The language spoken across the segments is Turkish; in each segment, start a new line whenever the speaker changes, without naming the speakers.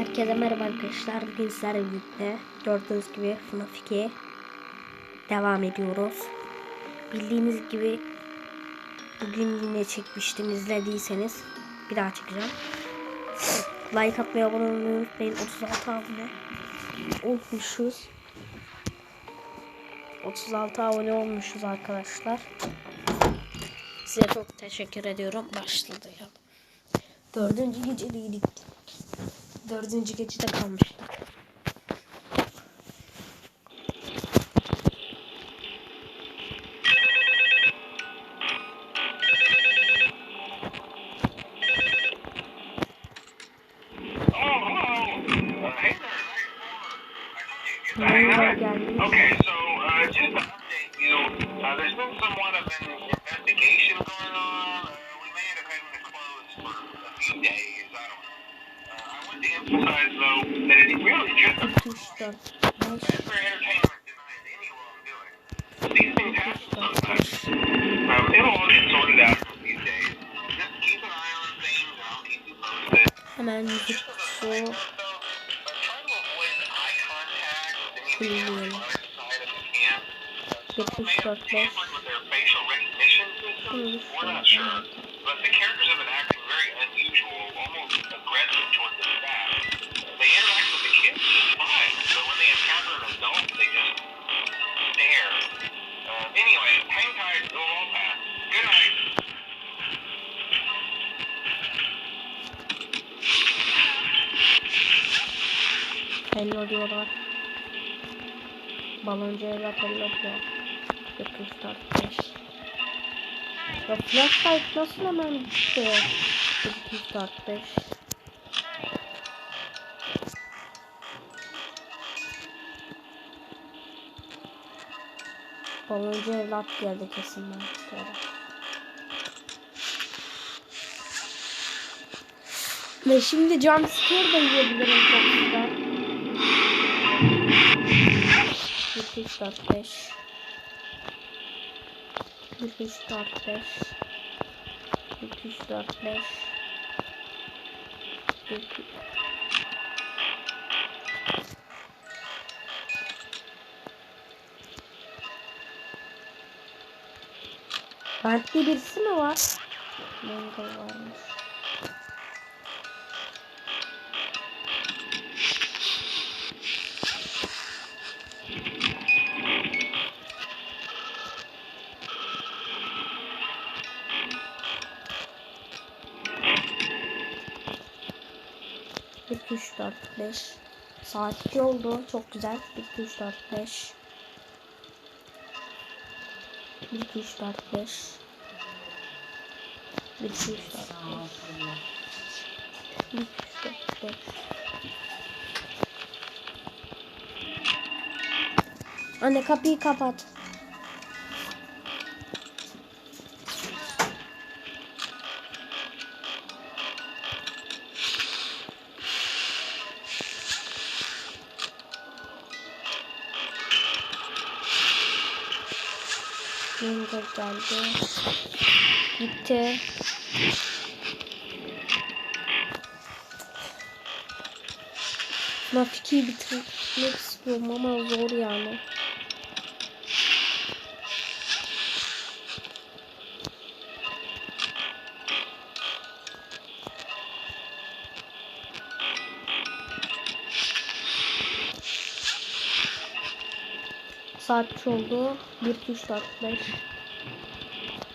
Herkese merhaba arkadaşlar. Bugün sizlerle birlikte gördüğünüz gibi FNAF 2'ye devam ediyoruz. Bildiğiniz gibi bugün yine çekmiştim. izlediyseniz bir daha çekeceğim. Like atmayı, abone olmayı unutmayın. 36 abone olmuşuz. 36 abone olmuşuz arkadaşlar. Size çok teşekkür ediyorum. Başladı ya. Dördüncü gecedeydik. Dördüncü gecede kalmıştık. Hemen müzik
as a
su. Hello diyorlar. Baloncu evlat hello diyor. 2, 3, 4, 5. Ya flashlight nasıl hemen gitti? 2, 3, 4, 5. Baloncu evlat geldi kesin ben. Doğru. Ve şimdi jumpscare da yiyebilirim çok güzel. 1, 3, 4, 5 1, 3, 4, 5 1, 3, 4, 5 1, 2 Bentli birisi mi var? Mango varmış. 5. Saat 2 oldu. Çok güzel. 1, 2, 3, 4, 5. 1, 2, 3, 4, 5. 1, 2, 3, 4, 5. 1, 2, 3, 4, 5. Anne kapıyı kapat. Saat oldu? 1, 2, 3, 4, 5.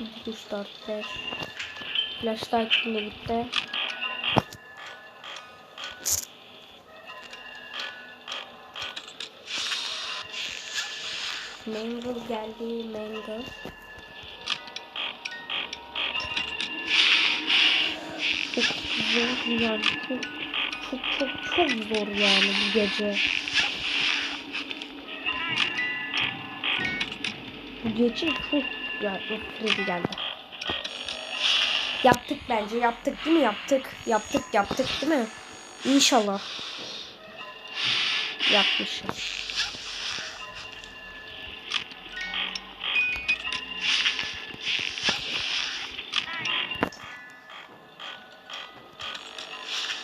1, 2, 3, 4, 5. Flashlight yine gitti. Mangle geldi, Mangle. Çok zor yani, çok çok çok çok zor yani bu gece. Gece çok ya Freddy geldi. Yaptık bence. Yaptık değil mi? Yaptık. Yaptık yaptık değil mi? İnşallah. Yapmışız.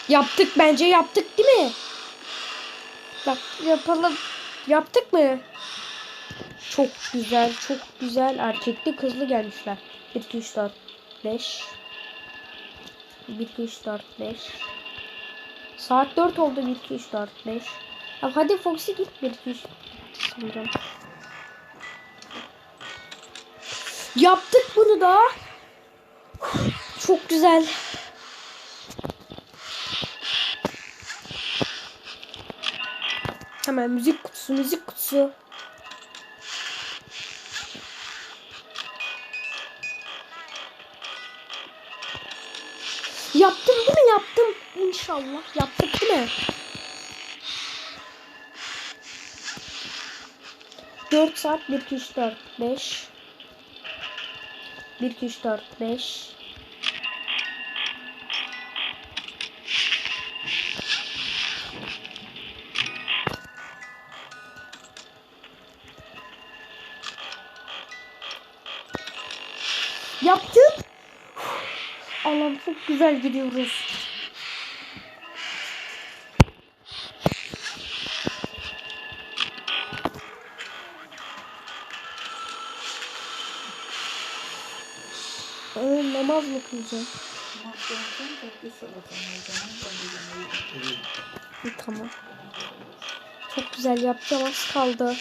Yaptık bence yaptık değil mi? Yap, yapalım. Yaptık mı? Çok güzel, çok güzel. Erkekli kızlı gelmişler. 1, 2, 3, 4, 5. 1, 2, 3, 4, 5. Saat 4 oldu. 1, 2, 3, 4, 5. Ya hadi Foxy git. 1, 2, 3. Sanırım. Yaptık bunu da. Çok güzel. Hemen müzik kutusu, müzik kutusu. İnşallah. Yaptık değil mi? 4 saat 1 2 3 4 5 1 2 3 4 5 Yaptım. Allah'ım çok güzel gidiyoruz. Namaz mı? İyi, Tamam. Çok güzel yapacağım az kaldı. Yedim.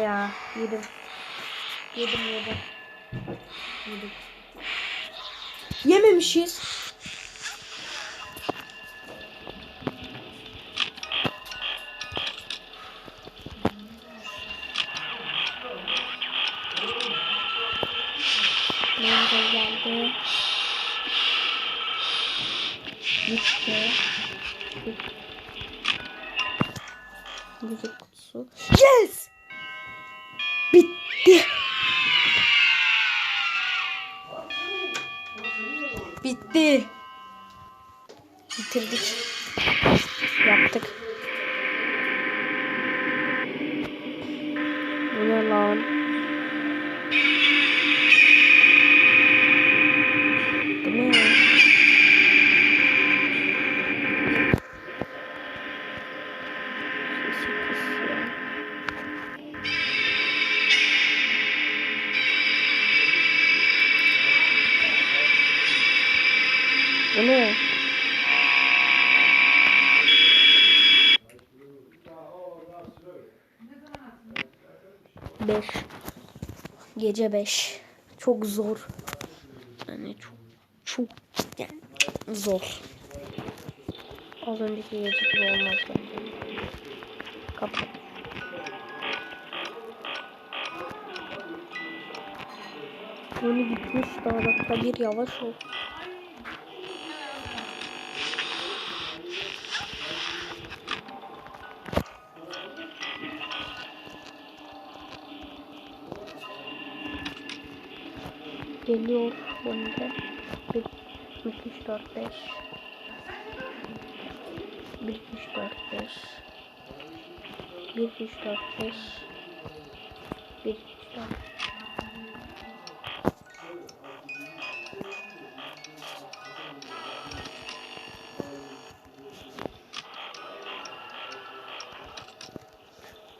Ya. Yedim. Yedim yedim. Yedim. Yememişiz. Bitti. Bitirdik. Yaptık. Bu ne lan? 5. Gece 5. Çok zor. Yani çok çok yani zor. Az önceki gece gibi olmaz bence. Kapat. Böyle gitmiş daha dakika bir yavaş ol. Geliyor önde. 1, 2, 3, 4, 5. 1, 2, 3, 4, 5. 1, 2, 3, 4, 5. 1, 2, 3, 4.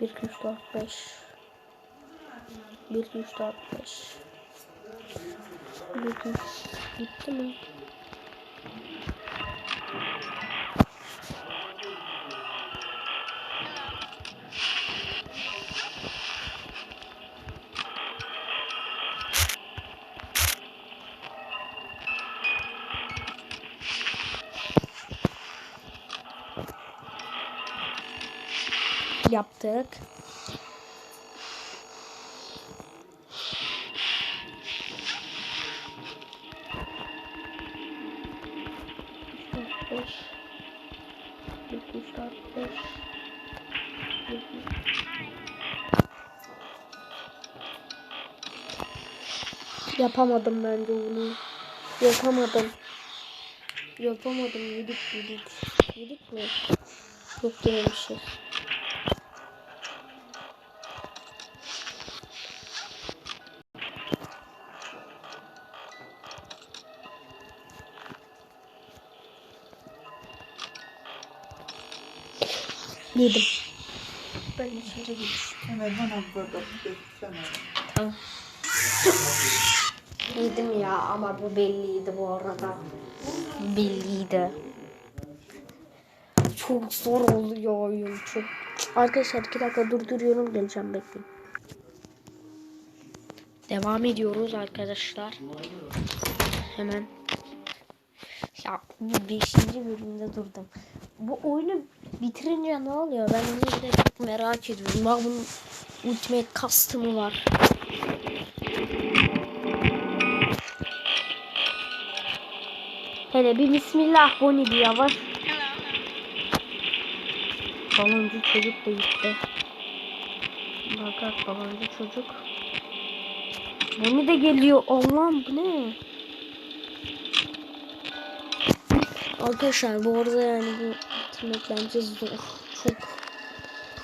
Bir, üç, dört, beş. Bir, üç, dört, beş. Üç. Bitti mi? Yaptık. 1, 2, 3, 4, 5. Yapamadım bence bunu. Yapamadım. Yapamadım. Yedik yedik. Yedik mi? Yok yememişiz. Yedim. Ben içeri gitmişim.
Hemen bana burada.
Tamam. Yedim ya ama bu belliydi bu arada. Belliydi. Çok zor oluyor oyun. Çok. Arkadaşlar iki dakika durduruyorum geleceğim bekleyin. Devam ediyoruz arkadaşlar. Hemen. Ya bu beşinci bölümde durdum. Bu oyunu bitirince ne oluyor? Ben onu çok merak ediyorum. Bak bunun Ultimate Custom'ı var. Hele bir Bismillah Bonnie bir yavaş. Baloncu çocuk da gitti. Bak bak baloncu çocuk. Bonnie de geliyor. Allah'ım bu ne? Arkadaşlar bu arada yani bu bitirmek bence zor. Çok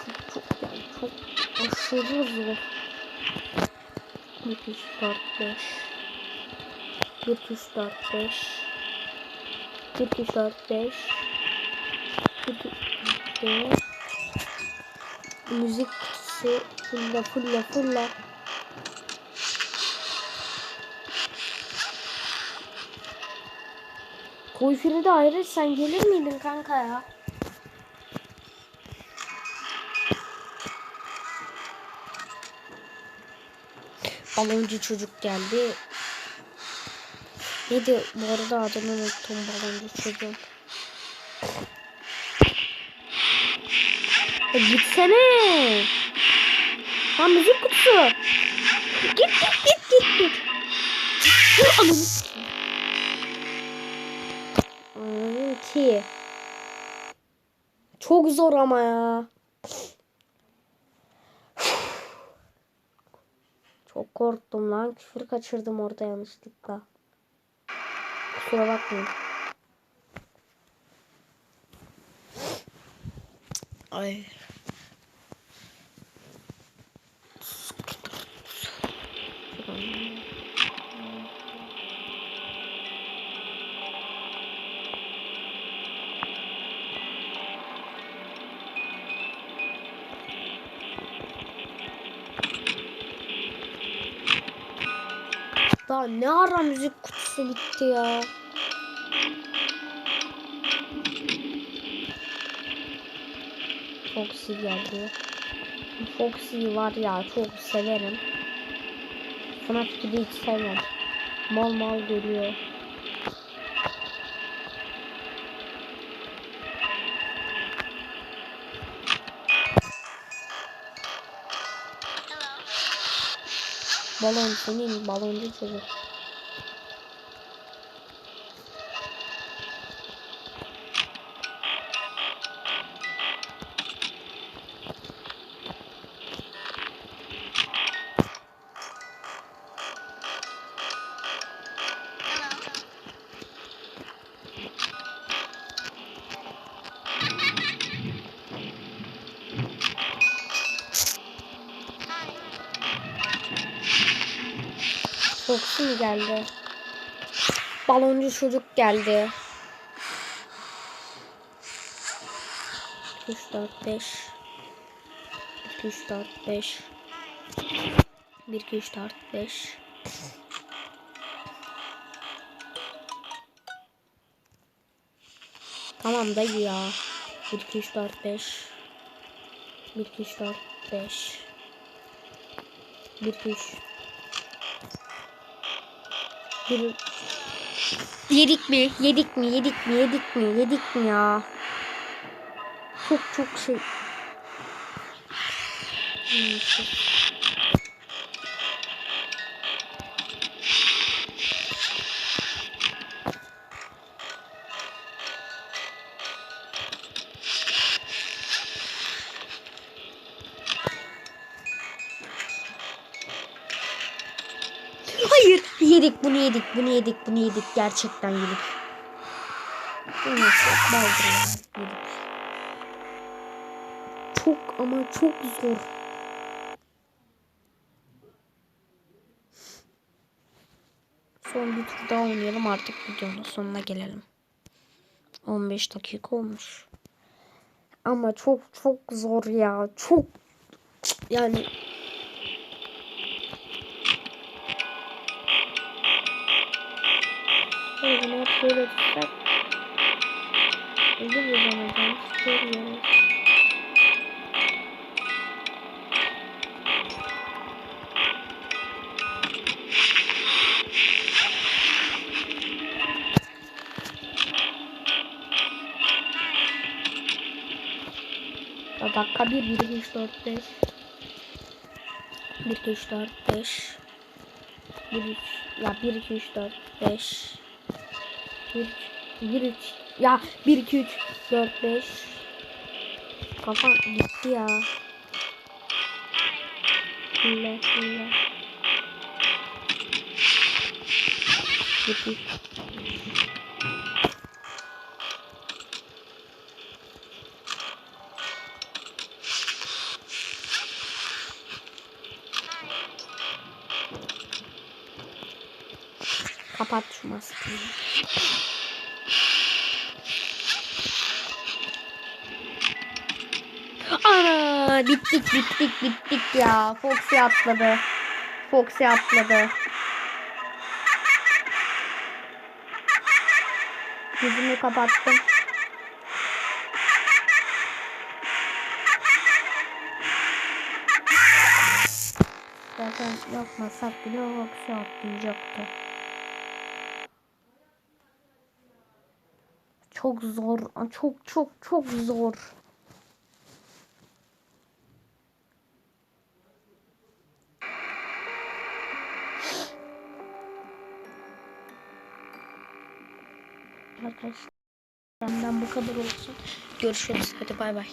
çok çok yani çok aşırı zor. 1 2 3 4 5 1 2 3 4 5 1 2 3 4 5 1 2 3 4 Müzik kutusu fulla fulla fulla Koy de ayrı sen gelir miydin kanka ya? Baloncu çocuk geldi. Neydi bu arada adını unuttum baloncu çocuğun. E gitsene. Ha müzik kutusu. Git git git git git. Ananı Çok zor ama ya. Çok korktum lan. Küfür kaçırdım orada yanlışlıkla. Kusura bakmayın. Ay. Ne ara müzik kutusu bitti ya. Foxy geldi. Foxy var ya çok severim. FNAF 2'de hiç sevmem. Mal mal görüyor. Balon senin baloncu çocuk. Geldi? Baloncu çocuk geldi. 3 4 5 2 3 4 5 1 2 3 4 5 Tamam dayı ya. 1 2 3 4 5 1 2 3 4 5 1 2 3 Yedik mi? Yedik mi? Yedik mi? Yedik mi? Yedik mi ya? Çok çok şey. Bunu yedik, bunu yedik. Gerçekten yedik. Baldırıyor. Yedik. Çok ama çok zor. Son bir tur daha oynayalım artık videonun sonuna gelelim. 15 dakika olmuş. Ama çok çok zor ya. Çok yani Hayır bunu hep böyle tutsak ya bana ben istiyorum. Ya dakika 1 1 2 3 4 5 1 2 3 4 5 1 3 ya 1 2 3 4 5 1 1 3 ya 1 2 3 4 5 Kafam gitti ya. Hile hile. Gitti. Kapat şu maskeyi. Ana bittik bittik bittik ya. Foxy atladı. Foxy atladı. Yüzümü kapattım. Zaten yapmasak bile Foxy atlayacaktı. Çok zor. Çok çok çok zor. Arkadaşlar benden bu kadar olsun. Görüşürüz. Hadi bay bay.